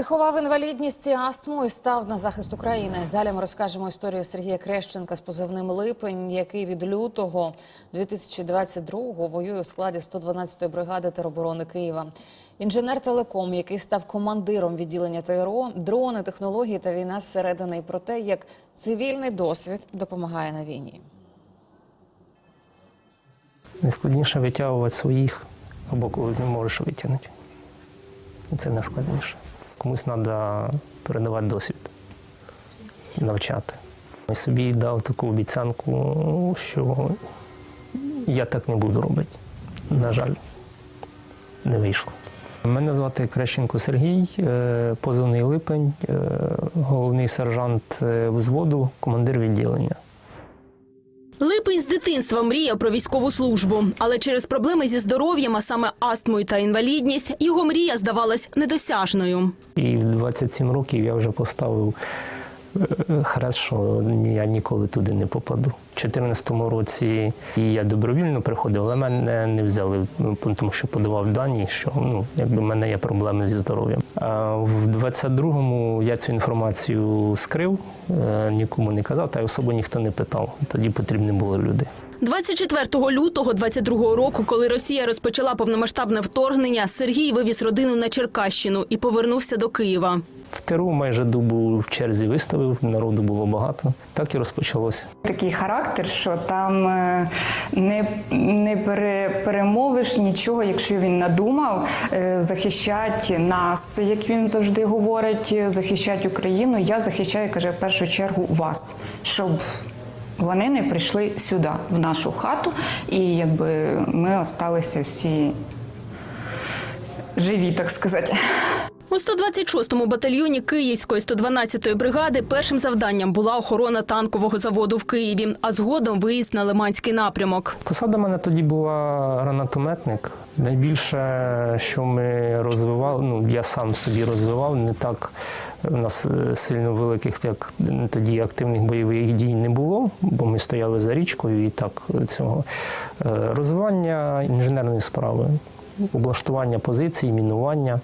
Приховав інвалідність і астму і став на захист України. Далі ми розкажемо історію Сергія Крещенка з позивним Липень, який від лютого 2022-го воює у складі 112-ї бригади тероборони Києва. Інженер телеком, який став командиром відділення ТРО, дрони, технології та війна зсередини і про те, як цивільний досвід допомагає на війні. Найскладніше витягувати своїх, або коли не можеш витягнути. Це найскладніше. Комусь треба передавати досвід, навчати. Я собі дав таку обіцянку, що я так не буду робити. На жаль, не вийшло. Мене звати Крещенко Сергій, е, позивний липень, е, головний сержант е, взводу, командир відділення. Липень з дитинства мріяв про військову службу, але через проблеми зі здоров'ям, а саме астмою та інвалідність, його мрія здавалась недосяжною. І в 27 років я вже поставив хрест, що я ніколи туди не попаду. У 2014 році я добровільно приходив, але мене не взяли, ну, тому що подавав дані, що ну, якби в мене є проблеми зі здоров'ям. А в 22-му я цю інформацію скрив, е, нікому не казав, та й особо ніхто не питав. Тоді потрібні були люди. 24 лютого 22 року, коли Росія розпочала повномасштабне вторгнення, Сергій вивіз родину на Черкащину і повернувся до Києва. В ТРУ майже добу в черзі виставив, народу було багато. Так і розпочалося. Такий характер, що там е, не, не пере, перемовиш нічого, якщо він надумав е, захищати нас, як він завжди говорить, захищати Україну. Я захищаю, каже, в першу чергу вас, щоб вони не прийшли сюди, в нашу хату, і якби ми осталися всі живі, так сказати. У 126-му батальйоні Київської 112-ї бригади першим завданням була охорона танкового заводу в Києві, а згодом виїзд на Лиманський напрямок. Посада мене тоді була гранатометник. Найбільше, що ми розвивали, ну я сам собі розвивав, не так у нас е, сильно великих, як тоді активних бойових дій не було, бо ми стояли за річкою і так цього. Е, Розвивання інженерної справи, облаштування позицій, мінування,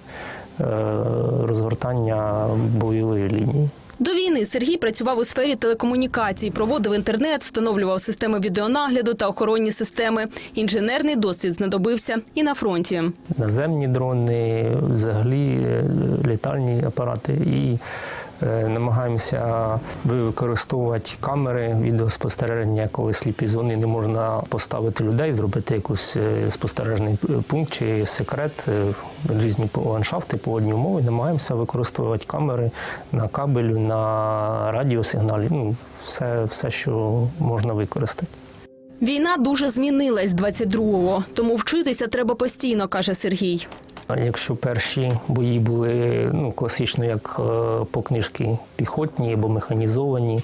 розгортання бойової лінії. До війни Сергій працював у сфері телекомунікацій, проводив інтернет, встановлював системи відеонагляду та охоронні системи. Інженерний досвід знадобився і на фронті. наземні дрони, взагалі е, літальні апарати. І намагаємося використовувати камери відеоспостереження, коли сліпі зони не можна поставити людей, зробити якийсь е, спостережний пункт чи секрет, е, різні ландшафти, погодні умови. Намагаємося використовувати камери на кабелю, на радіосигналі. Ну, все, все, що можна використати. Війна дуже змінилась 22-го, тому вчитися треба постійно, каже Сергій. А Якщо перші бої були ну, класично, як е, по книжки піхотні або механізовані, е,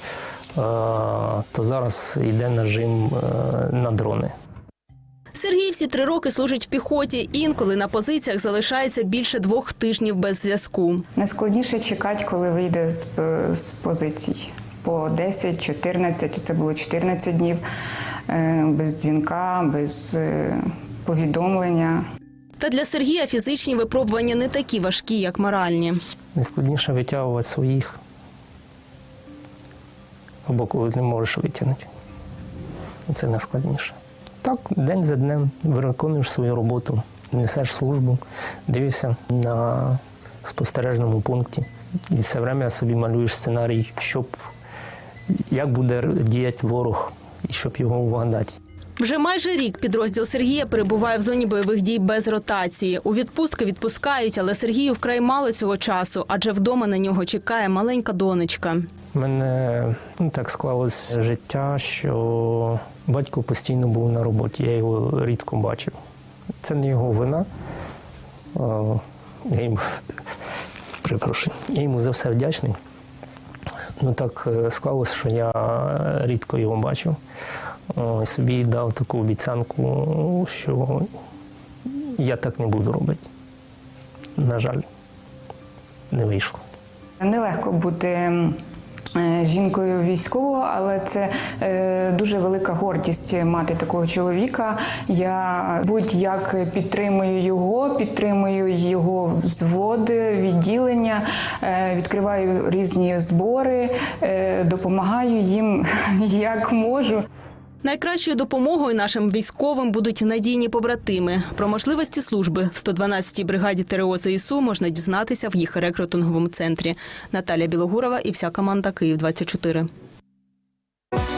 то зараз йде нажим е, на дрони. Сергій всі три роки служить в піхоті. Інколи на позиціях залишається більше двох тижнів без зв'язку. Найскладніше чекати, коли вийде з, з позицій. По 10, 14, це було 14 днів без дзвінка, без повідомлення. Та для Сергія фізичні випробування не такі важкі, як моральні. Найскладніше витягувати своїх, або коли не можеш витягнути. Це найскладніше. Так, день за днем виконуєш свою роботу, несеш службу, дивишся на спостережному пункті. І все время собі малюєш сценарій, щоб як буде діяти ворог і щоб його вгадати. Вже майже рік підрозділ Сергія перебуває в зоні бойових дій без ротації. У відпустки відпускають, але Сергію вкрай мало цього часу, адже вдома на нього чекає маленька донечка. У мене ну, так склалось життя, що батько постійно був на роботі, я його рідко бачив. Це не його вина. Я йому, перепрошую, я йому за все вдячний. Ну так е, склалось, що я рідко його бачив. І собі дав таку обіцянку, що я так не буду робити. На жаль, не вийшло. Нелегко бути е, жінкою військового, але це е, дуже велика гордість мати такого чоловіка. Я будь-як підтримую його, підтримую його взводи, відділення, е, відкриваю різні збори, е, допомагаю їм як можу. Найкращою допомогою нашим військовим будуть надійні побратими. Про можливості служби в 112-й бригаді ТРО ЗСУ можна дізнатися в їх рекрутинговому центрі. Наталя Білогурова і вся команда Київ 24